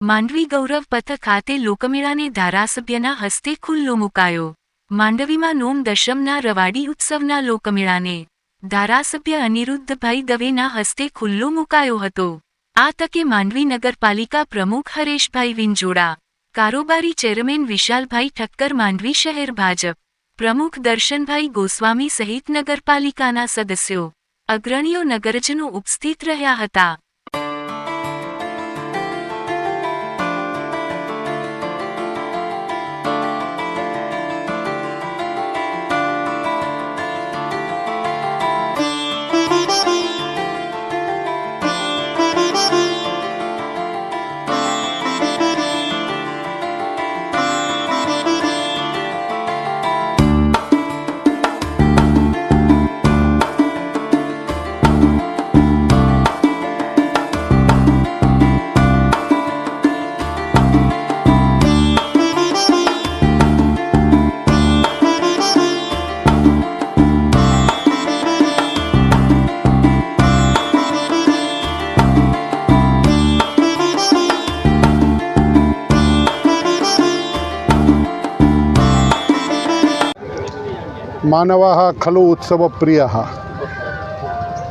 માંડવી ગૌરવ પથ ખાતે લોકમેળાને ધારાસભ્યના હસ્તે ખુલ્લો મુકાયો. માંડવીમાં નોમ દશમના રવાડી ઉત્સવના લોકમેળાને ધારાસભ્ય અનિરુદ્ધભાઈ દવેના હસ્તે ખુલ્લો મુકાયો હતો. આ તકે માંડવી નગરપાલિકા પ્રમુખ હરેશભાઈ વિંજોડા, કારોબારી ચેરમેન વિશાલભાઈ ઠક્કર, માંડવી શહેર ભાજપ પ્રમુખ દર્શનભાઈ ગોસ્વામી સહિત નગરપાલિકાના સદસ્યો અગ્રણીઓ નગરજનો ઉપસ્થિત રહ્યા હતા. માનવાહ ખલુ ઉત્સવ પ્રિય.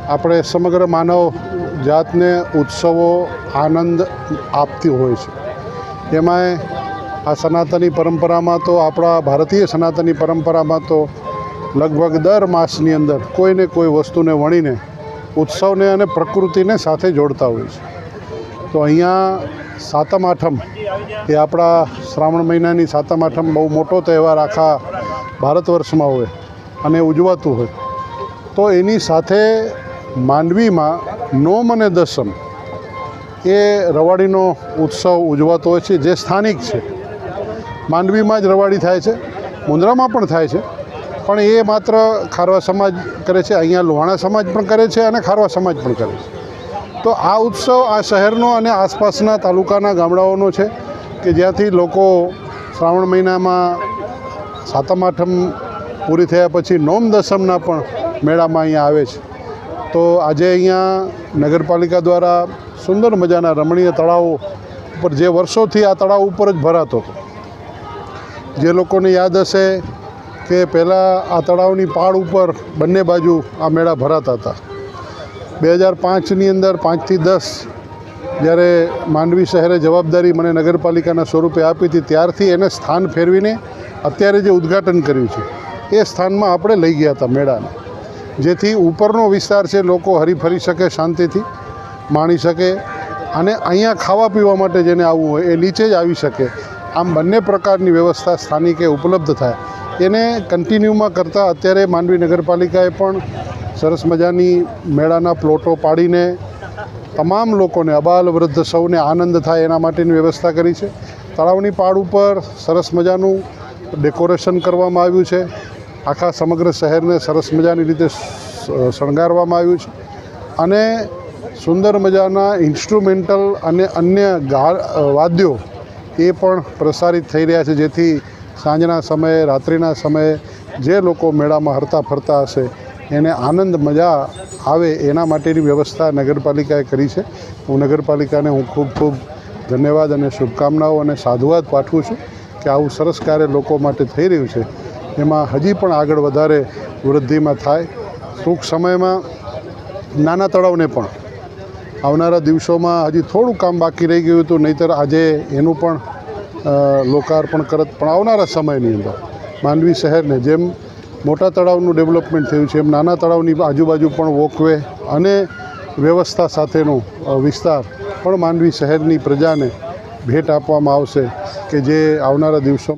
આપણે સમગ્ર માનવ જાતને ઉત્સવો આનંદ આપતી હોય છે. એમાંય આ સનાતની પરંપરામાં તો આપણા ભારતીય સનાતની પરંપરામાં તો લગભગ દર માસની અંદર કોઈને કોઈ વસ્તુને વણીને ઉત્સવને અને પ્રકૃતિને સાથે જોડતા હોય છે. તો અહીંયા સાતમ આઠમ એ આપણા શ્રાવણ મહિનાની સાતમ આઠમ બહુ મોટો તહેવાર આખા ભારત વર્ષમાં હોય અને ઉજવાતું હોય. તો એની સાથે માંડવીમાં નોમ અને દસમ એ રવાડીનો ઉત્સવ ઉજવાતો હોય છે, જે સ્થાનિક છે. માંડવીમાં જ રવાડી થાય છે મુંદ્રામાં પણ થાય છે. પણ એ માત્ર ખારવા સમાજ કરે છે, અહીંયા લોહાણા સમાજ પણ કરે છે અને ખારવા સમાજ પણ કરે છે. તો આ ઉત્સવ આ શહેરનો અને આસપાસના તાલુકાના ગામડાઓનો છે કે જ્યાંથી લોકો શ્રાવણ મહિનામાં સાતમ, આઠમ પૂરી થયા પછી નોમ, દસમના પણ મેળામાં અહીંયા આવે છે. તો આજે અહીંયા નગરપાલિકા દ્વારા સુંદર મજાના રમણીય તળાવો ઉપર જે વર્ષોથી આ તળાવ ઉપર જ ભરાતો હતો. જે લોકોને યાદ હશે કે પહેલાં આ તળાવની પાળ ઉપર બંને બાજુ આ મેળા ભરાતા હતા. બે હજાર પાંચની અંદર પાંચથી દસ જ્યારે માંડવી શહેરે જવાબદારી મને નગરપાલિકાના સ્વરૂપે આપી હતી, ત્યારથી એને સ્થાન ફેરવીને અત્યારે જે ઉદ્ઘાટન કર્યું છે, એ સ્થાનમાં આપણે લઈ ગયા હતા મેળાને. જેથી ઉપરનો વિસ્તાર છે, લોકો હરીફરી શકે, શાંતિથી માણી શકે અને અહીંયા ખાવા પીવા માટે જેને આવવું હોય, એ નીચે જ આવી શકે. આમ બંને પ્રકારની વ્યવસ્થા સ્થાનિકે ઉપલબ્ધ થાય. એને કન્ટિન્યુમાં કરતાં અત્યારે માંડવી નગરપાલિકાએ પણ સરસ મજાની મેળાના પ્લોટો પાડીને તમામ લોકોને, અબાલ વૃદ્ધ સૌને આનંદ થાય એના માટેની વ્યવસ્થા કરી છે. તળાવની પાડ ઉપર સરસ મજાનું ડેકોરેશન કરવામાં આવ્યું છે. આખા સમગ્ર શહેરને સરસ મજાની રીતે શણગારવામાં આવ્યું છે. અને સુંદર મજાના ઇન્સ્ટ્રુમેન્ટલ અને અન્ય વાદ્યો એ પણ પ્રસારિત થઈ રહ્યા છે. જેથી સાંજના સમયે, રાત્રિના સમયે જે લોકો મેળામાં હરતા ફરતા હશે, એને આનંદ મજા આવે એના માટેની વ્યવસ્થા નગરપાલિકાએ કરી છે. હું નગરપાલિકાને હું ખૂબ ખૂબ ધન્યવાદ અને શુભકામનાઓ અને સાધુવાદ પાઠવું છું. કે આવું સરસ કાર્ય લોકો માટે થઈ રહ્યું છે, એમાં હજી પણ આગળ વધારે વૃદ્ધિમાં થાય. ટૂંક સમયમાં નાના તળાવને પણ. આવનારા દિવસોમાં હજી થોડું કામ બાકી રહી ગયું હતું, નહીંતર આજે એનું પણ લોકાર્પણ કરત, પણ આવનારા સમયની અંદર. માંડવી શહેરને જેમ મોટા તળાવનું ડેવલપમેન્ટ થયું છે, એમ નાના તળાવની આજુબાજુ પણ વોકવે અને વ્યવસ્થા સાથેનો વિસ્તાર પણ માંડવી શહેરની પ્રજાને ભેટ આપવામાં આવશે કે જે આવનારા દિવસો